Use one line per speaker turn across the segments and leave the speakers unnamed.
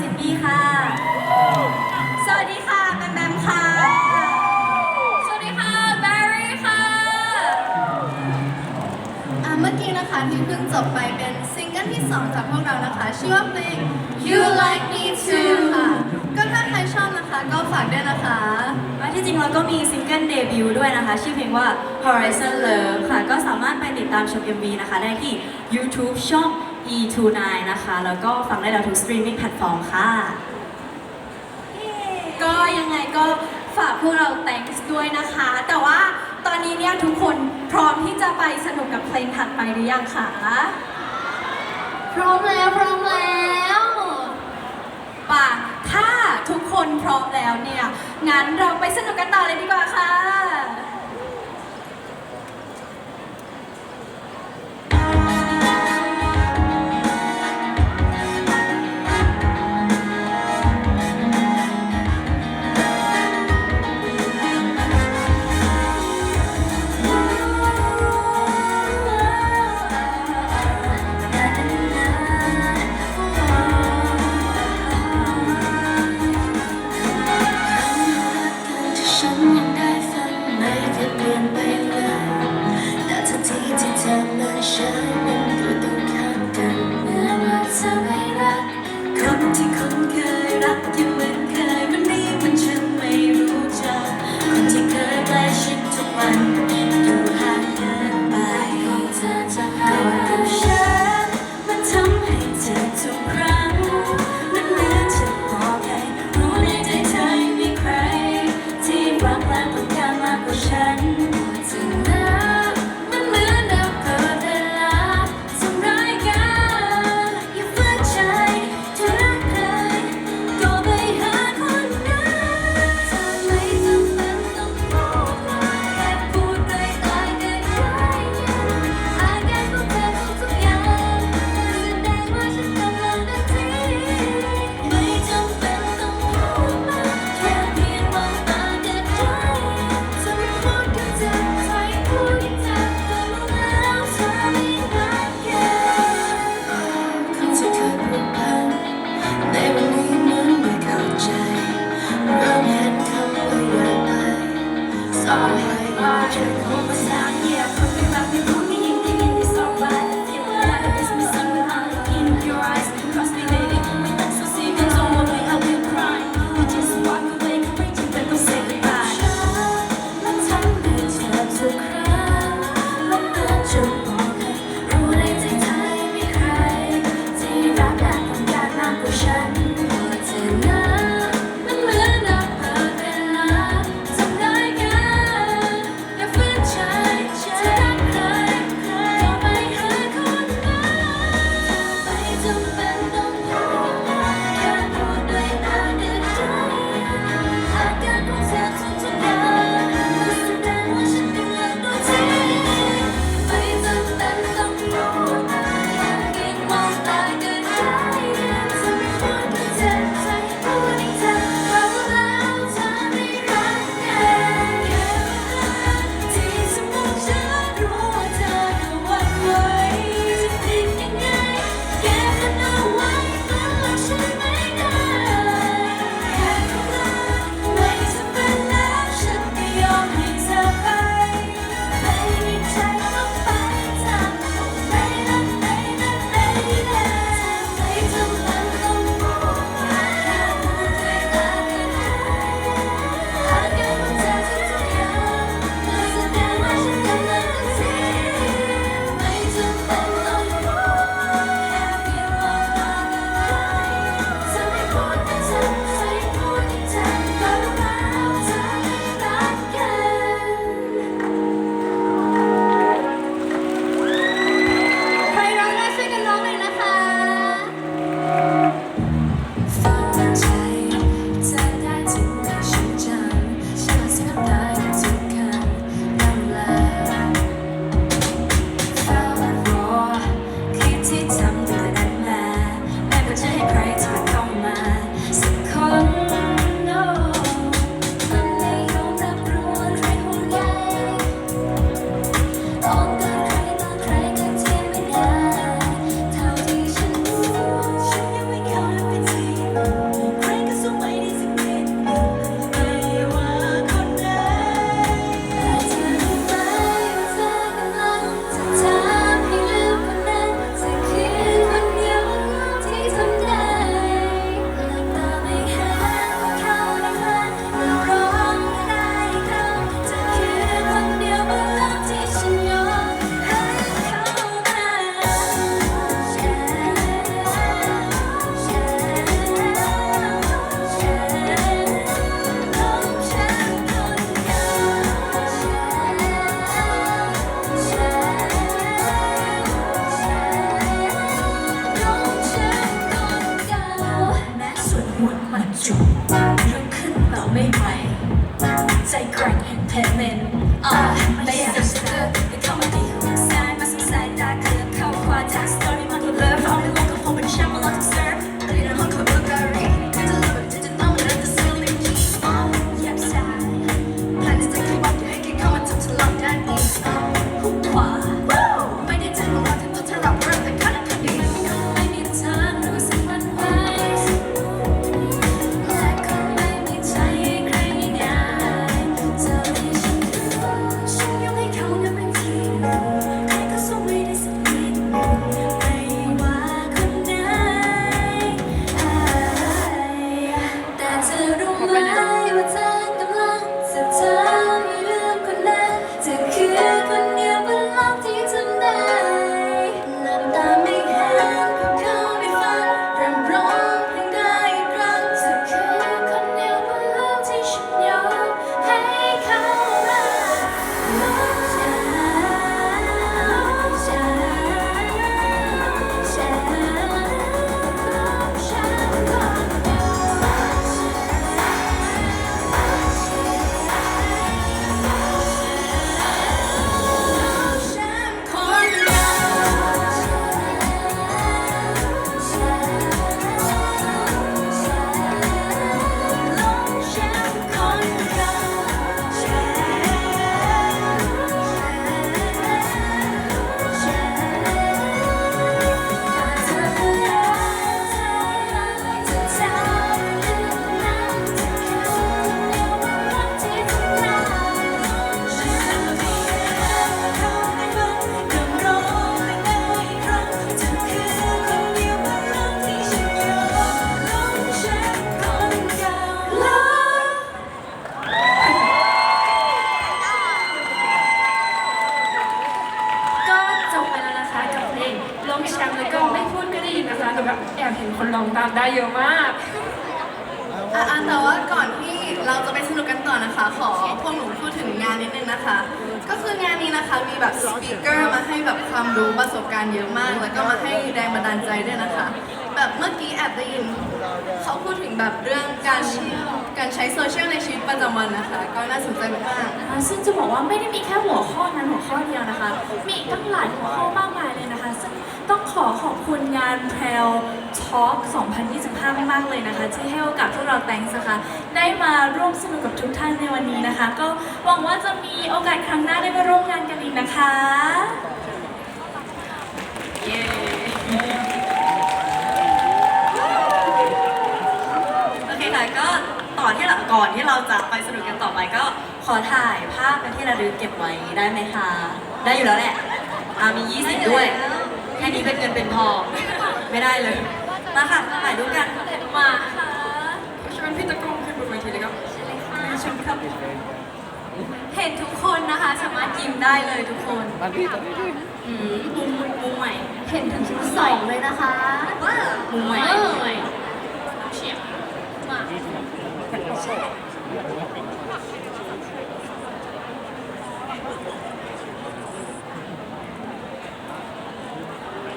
ซินดี้ค่ะ สวัสดีค่ะแบมแบมค่ะ สวัสดีค่ะแบรรี่ค่ะ
อ่าเมื่อกี้นะคะที่เพิ่งจบไปเป็นซิงเกิลที่ 2 จากพวกเรานะคะ ชื่อว่าเพลง You Like Me Too ค่ะ ก็ถ้าใครชอบนะคะก็ฝากด้วยนะคะ
และที่จริงเราก็มีซิงเกิลเดบิวต์ด้วยนะคะ ชื่อเพลงว่า Horizon Love ค่ะ ก็สามารถไปติดตามชม MV นะคะ ได้ที่ YouTube ช่อง E29 นะคะ แล้วก็ฟังได้แล้วทุกสตรีมมิ่งแพลตฟอร์มค่ะ
ก็ยังไงก็ฝากพวกเราแต่งด้วยนะคะ แต่ว่าตอนนี้เนี่ยทุกคนพร้อมที่จะไปสนุกกับเพลงถัดไปหรือยังคะพร้อมแล้วพร้อมแล้วป่ะถ้าทุกคนพร้อมแล้วเนี่ย งั้นเราไปสนุกกันต่อเลยดีกว่าค่ะ มีแบบสปีกเกอร์มา
ให้แบบความรู้ประสบการณ์เยอะมาก แล้วก็มาให้แรงบันดาลใจด้วยนะคะ แบบเมื่อกี้แอบได้ยินเขาพูดถึงแบบเรื่องการการใช้โซเชียลในชีวิตประจำวันนะคะ ก็น่าสนใจมากๆ
ซึ่งจะบอกว่าไม่ได้มีแค่หัวข้อนั้นหัวข้อเดียวนะคะ มีอีกตั้งหลายหัวข้อมากมายเลยนะคะ ต้องขอขอบคุณงาน p r e l Talk 2025 มากๆเลยนะคะ ที่ให้โอกาสพวกเราแตงนะคะได้มาร่วมสนุกกับทุกท่านในวันนี้นะคะ ก็หวังว่าจะมีโอกาสครั้งหน้าได้มาร่วมงานกันอีกนะคะ
โอเคค่ะก็ต่อที่เราก่อนที่เราจะไปสนุกกันต่อไปก็ขอถ่ายภาพเป็นที่ระลึกเก็บไว้ได้ไหมคะ ได้อยู่แล้วแหละอ่ามี 20 ด้วย ค่นี้เป็นเงินเป็นทอง ไม่ได้เลย มาค่ะถ่ายรูปกัน
มาค่ะ
ชวนพี่ตะกร้องขึ้นบนเวทีเลยครับ
เห็นทุกคนนะคะ สามารถยิ้มได้เลยทุกคน
อืมมุมมุมมุมใหม่
เห็นถึงชั้นสองเลยนะคะว้าว
มุมใหม่
เออ
มุมใหม่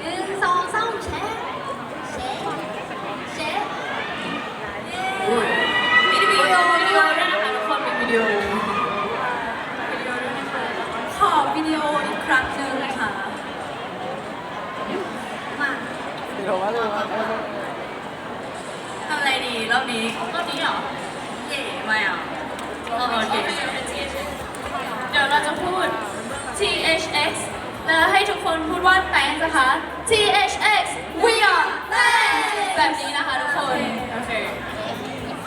หนึ่งสองสามแชร์แชร์แชร์
มีวิดีโอวิดีโอด้วยนะคะทุกคนเป็นวิดีโอ
ขอวิดีโออีกครั้งหนึ่งค่ะมา
ทำอะไรดีรอบนี้รอบนี้เหรอ เย่ไม่อะโอเค
เดี๋ยวเราจะพูด THX แล้วให้ทุกคนพูดว่า thanks นะคะ THX we are thanks แบบนี้นะคะทุกคน
โอเค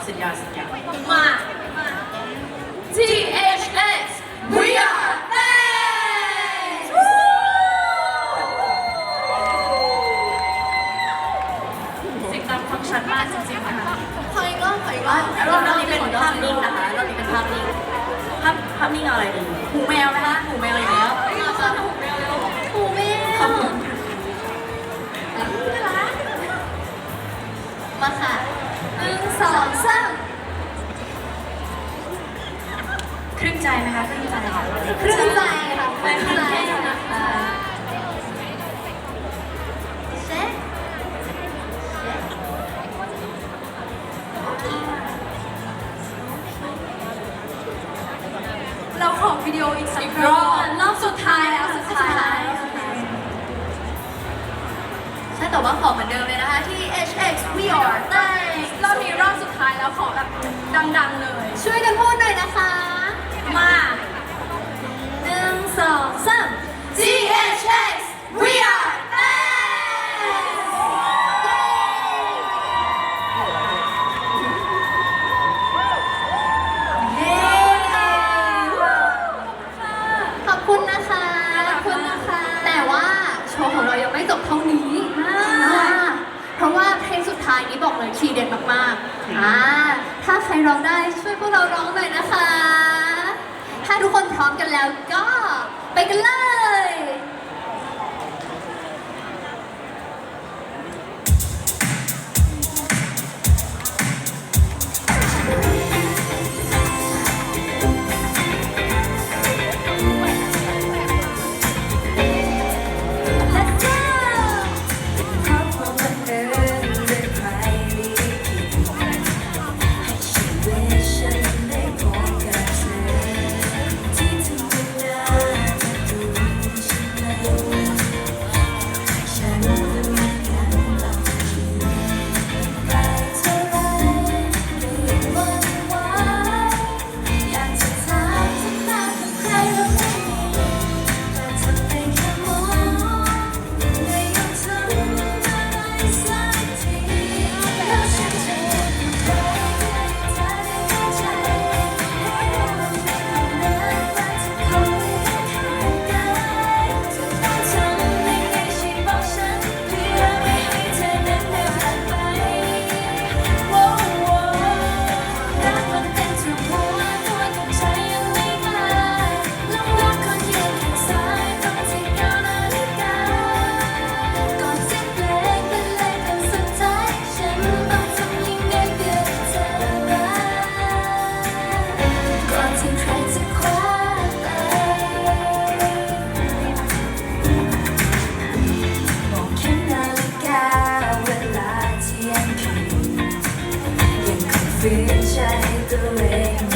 สัญญาสัญญา
มา
ใจตัวเอง